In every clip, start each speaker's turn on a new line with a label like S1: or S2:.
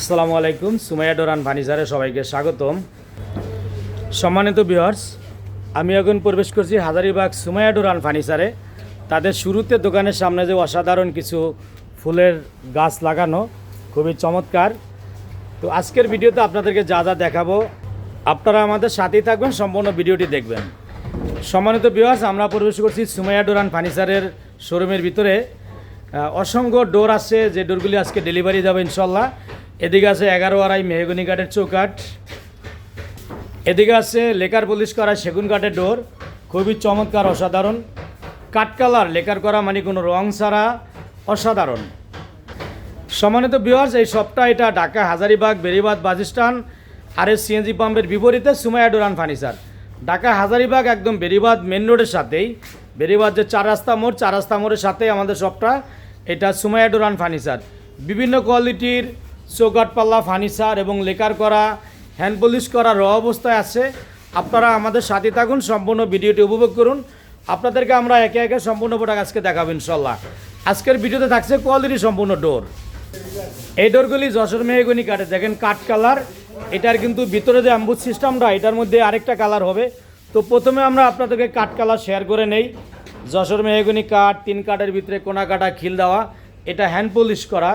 S1: আসসালামু আলাইকুম, সুমাইয়া ডোরান ফার্নিচারে সবাইকে স্বাগতম। সম্মানিত বিহার্স আমি এখন প্রবেশ করছি হাজারিবাগ সুমাইয়া ডোরান ফার্নিচারে তাদের শুরুতে দোকানের সামনে যে অসাধারণ কিছু ফুলের গাছ লাগানো, খুবই চমৎকার। তো আজকের ভিডিওতে আপনাদেরকে যা যা দেখাবো, আপনারা আমাদের সাথেই থাকবেন, সম্পূর্ণ ভিডিওটি দেখবেন। সম্মানিত বিহার্স আমরা প্রবেশ করছি সুমাইয়া ডোরান ফার্নিচারের শোরুমের ভিতরে। অসংখ্য ডোর আছে, যে ডোরগুলি আজকে ডেলিভারি যাবে ইনশাল্লাহ। এদিকে আছে এগারো আড়াই মেহগনি কাঠের চৌকাঠ। এদিকে আছে লেকার পলিশ করা সেগুন কাঠের ডোর। খুবই চমৎকার, অসাধারণ। কাঠ কালার লেকার করা মানে কোনো রং ছাড়া অসাধারণ। সম্মানিত বিহার্স এই সবটা এটা ঢাকা, হাজারিবাগ বেরিবাদ বাজিস্টান আর এস সিএনজি পাম্পের বিপরীতে Sumaiya door and furniture Dhaka, Hazaribagh, একদম বেরিবাদ মেন রোডের সাথেই। বেরিবাদ যে চার রাস্তা মোড়, চার রাস্তা মোড়ের সাথেই আমাদের সবটা এটা সুমাইয়া ডোরান ফার্নিচার বিভিন্ন কোয়ালিটির চৌকাট পাল্লা ফার্নিচার এবং লেকার করা, হ্যান্ড পলিশ করা র অবস্থায় আছে। আপনারা আমাদের সাথে থাকুন, সম্পূর্ণ ভিডিওটি উপভোগ করুন। আপনাদেরকে আমরা একে একে সম্পূর্ণ প্রোডাক্ট আজকে দেখাবো ইনশাল্লাহ আজকের ভিডিওতে থাকছে কোয়ালিটি সম্পূর্ণ ডোর এই ডোরগুলি যশোর মেহগনি কাঠে দেখেন কাঠ কালার, এটার কিন্তু ভিতরে যে অ্যাম্বুজ সিস্টেমটা এটার মধ্যে আরেকটা কালার হবে। তো প্রথমে আমরা আপনাদেরকে কাঠ কালার শেয়ার করে নেই। যশোর মেহগনি কাঠ, তিন কাঠের ভিতরে কোনা কাটা খিল দেওয়া, এটা হ্যান্ড পলিশ করা।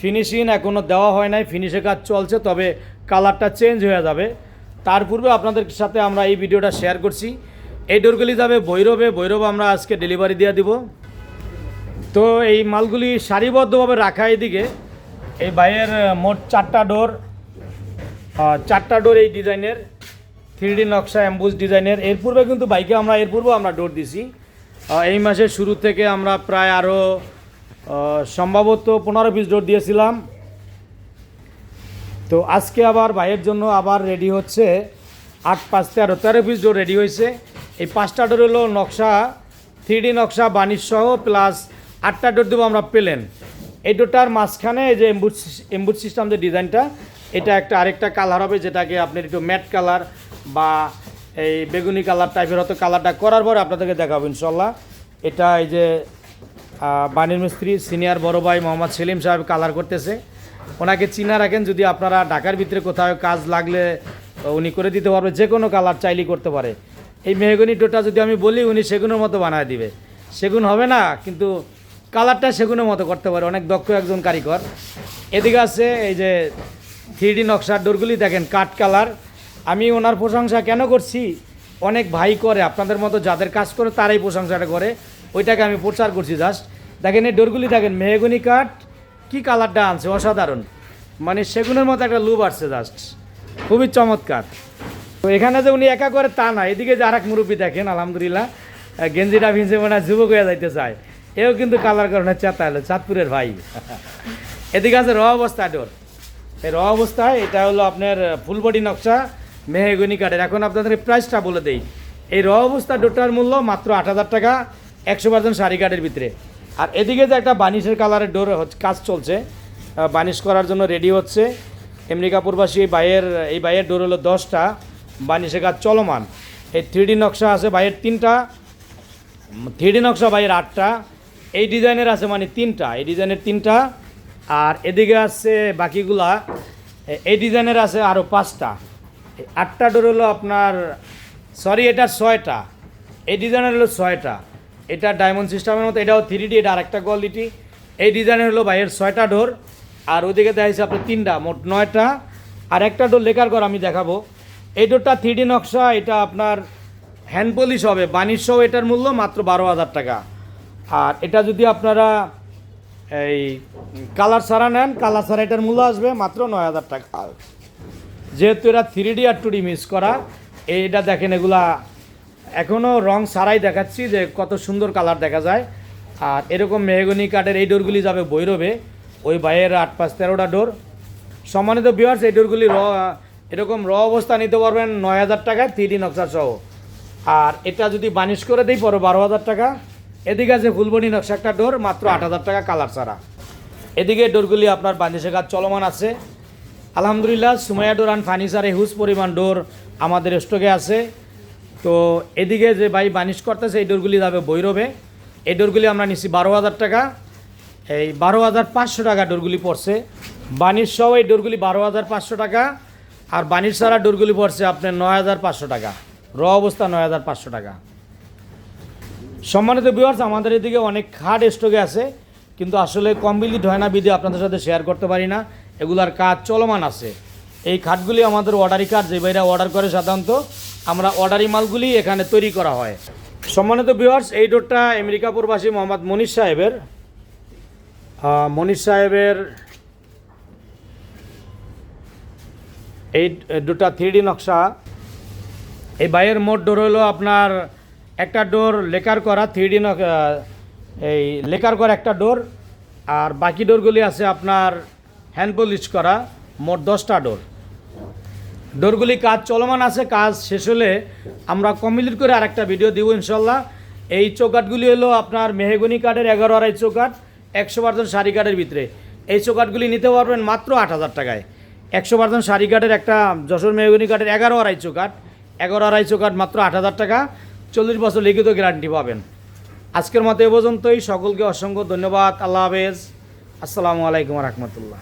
S1: ফিনিশিং এখনও দেওয়া হয় নাই ফিনিশে কাজ চলছে, তবে কালারটা চেঞ্জ হয়ে যাবে। তার পূর্বে আপনাদের সাথে আমরা এই ভিডিওটা শেয়ার করছি। এই ডোরগুলি যাবে ভৈরবে ভৈরবে আমরা আজকে ডেলিভারি দিয়ে দিব। তো এই মালগুলি সারিবদ্ধভাবে রাখা এদিকে। এই বাইয়ের মোট চারটা ডোর চারটা ডোর এই ডিজাইনের থ্রি ডি নকশা অ্যাম্বুজ ডিজাইনের এর পূর্বে কিন্তু বাইকে আমরা, এর পূর্বেও আমরা ডোর দিছি। এই মাসের শুরু থেকে আমরা প্রায় আরও সম্ভবত পনেরো পিস ডোর দিয়েছিলাম। তো আজকে আবার ভাইয়ের জন্য আবার রেডি হচ্ছে আট পাঁচ তেরো তেরো পিস ডোর রেডি হয়েছে। এই পাঁচটা ডোর হলো নকশা থ্রি নকশা বানিশ সহ প্লাস আটটা ডোর দেবো আমরা পেলেন। এই ডোরটার মাঝখানে যে এম্বুড এম্বুড সিস্টেম যে ডিজাইনটা, এটা একটা আরেকটা কালার হবে, যেটাকে আপনার একটু ম্যাট কালার বা এই বেগুনি কালার টাইপের হয়তো কালারটা করার পরে আপনাদেরকে দেখাবো ইনশাল্লাহ। এটা এই যে বানির মিস্ত্রি সিনিয়র বড় ভাই মোহাম্মদ সেলিম সাহেব কালার করতেছে। ওনাকে চিনা রাখেন যদি আপনারা ঢাকার ভিতরে কোথাও কাজ লাগলে উনি করে দিতে পারবে, যে কোনো কালার চাইলেই করতে পারে। এই মেহগনি ডোটা যদি আমি বলি, উনি সেগুনের মতো বানায় দিবে। সেগুন হবে না, কিন্তু কালারটা সেগুনের মতো করতে পারে। অনেক দক্ষ একজন কারিগর। এদিকে আছে এই যে থ্রি নকশার ডোরগুলি দেখেন, কাঠ কালার। আমি ওনার প্রশংসা কেন করছি? অনেক ভাই করে, আপনাদের মতো যাদের কাজ করে তারাই প্রশংসাটা করে। ওইটাকে আমি প্রচার করছি জাস্ট দেখেন এই ডোরগুলি দেখেন, মেহগনি কাঠ, কী কালারটা আনছে? অসাধারণ। মানে সেগুনের মতো একটা লুপ আসছে জাস্ট খুবই চমৎকার। তো এখানে যে উনি একা করে তা না, এদিকে যে আরেক মুরব্বী দেখেন, আলহামদুলিল্লাহ গেঞ্জিটা ভিনছে মানে যুবক হয়ে যাইতে চায়। এও কিন্তু কালার কারণে চেতা এলো চাঁদপুরের ভাই। এদিকে আছে র অবস্থা ডোর। এই র অবস্থায় এটা হলো আপনার ফুল বডি নকশা, মেহেগুনি কাঠের। এখন আপনাদের প্রাইসটা বলে দেই। এই র অবস্থা ডোরটার মূল্য মাত্র আট হাজার টাকা। একশো পার্সেন্ট শাড়ি কাঠের ভিতরে। আর এদিকে যে একটা বানিশের কালারের ডোর কাজ চলছে বানিশ করার জন্য রেডি হচ্ছে। আমেরিকা প্রবাসী এই বাইয়ের এই বাইয়ের ডোর হলো দশটা, বানিশের কাজ চলমান। এই থ্রি নকশা আছে বাইয়ের তিনটা থ্রি নকশা বাইয়ের আটটা, এই ডিজাইনের আছে মানে তিনটা, এই ডিজাইনের তিনটা। আর এদিকে আছে বাকিগুলা এই ডিজাইনের আছে আরও পাঁচটা। আটটা ডোর হলো আপনার সরি এটা ছয়টা। এই ডিজাইনের হলো ছয়টা। এটা ডায়মন্ড সিস্টেমের মতো, এটাও থ্রি ডি এটা আরেকটা কোয়ালিটি এই ডিজাইনের হলো বাইরের ছয়টা ডোর আর ওদিকে দেখা যাচ্ছে আপনার তিনটা, মোট নয়টা। আর একটা ডোর লেখার কর আমি দেখাবো। এই ডোরটা থ্রি ডি নকশা, এটা আপনার হ্যান্ড পলিশ হবে সহ এটার মূল্য মাত্র বারো হাজার টাকা। আর এটা যদি আপনারা এই কালার সারা নেন কালার সারা এটার মূল্য আসবে মাত্র নয় হাজার টাকা। যেহেতু এরা থ্রি ডি আর টু ডি মিস করা, এইটা দেখেন এগুলা এখনও রং ছাড়াই দেখাচ্ছি যে কত সুন্দর কালার দেখা যায়। আর এরকম মেহগনি কাঠের এই ডোরগুলি যাবে বৈরবে ওই বাইয়ের আট পাঁচ তেরোটা ডোর। সম্মানিত বিয়ার্স এই ডোরগুলি র, এরকম র অবস্থা নিতে পারবেন নয় হাজার টাকায় থ্রি নকশা সহ। আর এটা যদি বানিশ করে দিই, পরে বারো হাজার টাকা। এদিকে আছে ফুলবনি নকশা একটা ডোর, মাত্র আট হাজার টাকা কালার ছাড়া। এদিকে ডোরগুলি আপনার বানিশের কাজ চলমান আছে। আলহামদুলিল্লাহ, সুমাইয়া ডোর অ্যান্ড ফার্নিচারে হিউজ পরিমাণ ডোর আমাদের স্টকে আছে। তো এদিকে যে ভাই বানিশ করতেছে, এই ডোরগুলি যাবে বৈরবে এই ডোরগুলি আমরা নিচ্ছি বারো হাজার টাকা। এই বারো হাজার পাঁচশো টাকা ডোরগুলি পড়ছে। বানিশ সহ এই ডোরগুলি বারো হাজার পাঁচশো টাকা। আর বানিশ ছাড়া ডোরগুলি পড়ছে আপনার নয় হাজার পাঁচশো টাকা। র অবস্থা নয় হাজার পাঁচশো টাকা। সম্মানিত ভিউয়ার্স আমাদের এদিকে অনেক খাট স্টকে আছে, কিন্তু আসলে কমপ্লিট হয় না বিধি আপনাদের সাথে শেয়ার করতে পারি না। এগুলার কাজ চলমান আছে। এই খাটগুলি আমাদের অর্ডারি কার্ড যে ভাইরা অর্ডার করে সাধারণত আমরা অর্ডারি মালগুলি এখানে তৈরি করা হয়। সম্মানিত ভিউয়ার্স এই ডোরটা আমেরিকা প্রবাসী মোহাম্মদ মনীষ সাহেবের। মনীষ সাহেবের এই দুটা থ্রি নকশা। এই বাইয়ের মোট ডোর হলো আপনার একটা ডোর লেকার করা থ্রি ডি এই লেকার করা একটা ডোর। আর বাকি ডোরগুলি আছে আপনার হ্যান্ড পলিশ করা, মোট দশটা ডোর। ডোরগুলি কাজ চলমান আছে, কাজ শেষ হলে আমরা কমপ্লিট করে আরেকটা ভিডিও দিব ইনশাল্লাহ এই চৌকাটগুলি হলো আপনার মেহেগুনি কাঠের এগারো আড়াই চৌকাট একশো পার্সেন্ট শাড়ি কাঠের ভিতরে। এই চৌকাটগুলি নিতে পারবেন মাত্র আট হাজার টাকায়। একশো পার্সেন্ট শাড়ি কাঠের একটা যশোর মেহগুনি কাঠের এগারো আড়াই চৌকাট এগারো আড়াই চৌকাট মাত্র আট হাজার টাকা, চল্লিশ বছর লিখিত গ্যারান্টি পাবেন। আজকের মতো এ পর্যন্তই, সকলকে অসংখ্য ধন্যবাদ, আল্লাহ হাফেজ। আসসালামু আলাইকুম রহমতুল্লাহ।